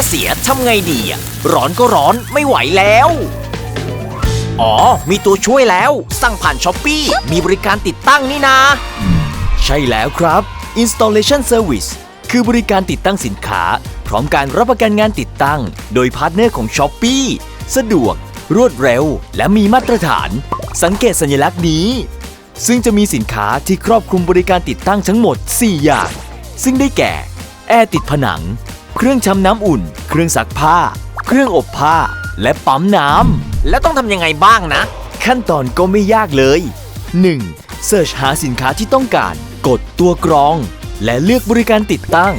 ร์เสียทำไงดีอะร้อนก็ร้อนไม่ไหวแล้ว อ๋อ มีตัวช่วยแล้ว สั่งผ่านช้อปปีมีบริการติดตั้งนี่นาใช่แล้วครับ Installation Service คือบริการติดตั้งสินค้า พร้อมการรับประกันงานติดตั้ง โดยพาร์ทเนอร์ของ s h อ p e e สะดวก รวดเร็ว และมีมาตรฐาน สังเกตสัญลักษณ์นี้ ซึ่งจะมีสินค้าที่ครอบคลุมบริการติดตั้งทั้งหมด 4 อย่าง ซึ่งได้แก่ แอร์ติดผนัง เครื่องชำน้ำอุ่น เครื่องซักผ้า เครื่องอบผ้า และปั๊มน้ำแล้วต้องทำยังไงบ้างนะ ขั้นตอนก็ไม่ยากเลย 1. เสิร์ชหาสินค้าที่ต้องการ กดตัวกรอง และเลือกบริการติดตั้ง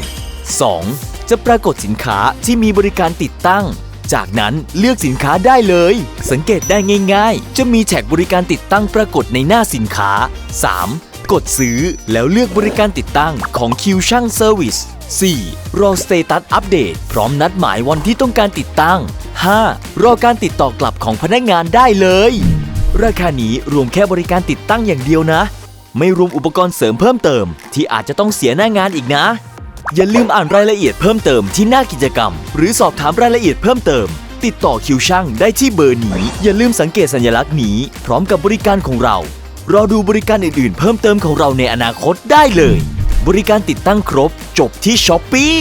2. จะปรากฏสินค้าที่มีบริการติดตั้ง จากนั้นเลือกสินค้าได้เลย สังเกตได้ง่าย ๆ จะมีแท็กบริการติดตั้งปรากฏในหน้าสินค้า 3. กดซื้อแล้วเลือกบริการติดตั้งของ Q ช่าง Service 4. รอสเตตัสอัปเดตพร้อมนัดหมายวันที่ต้องการติดตั้ง 5. รอการติดต่อกลับของพนักงานได้เลย ราคานี้รวมแค่บริการติดตั้งอย่างเดียวนะ ไม่รวมอุปกรณ์เสริมเพิ่มเติม ที่อาจจะต้องเสียหน้างานอีกนะ อย่าลืมอ่านรายละเอียดเพิ่มเติมที่หน้ากิจกรรม หรือสอบถามรายละเอียดเพิ่มเติมติดต่อคิวช่างได้ที่เบอร์นี้ อย่าลืมสังเกตสัญลักษณ์นี้ พร้อมกับบริการของเรา รอดูบริการอื่นๆ เพิ่มเติมของเราในอนาคตได้เลย บริการติดตั้งครบจบที่ช้อปปี้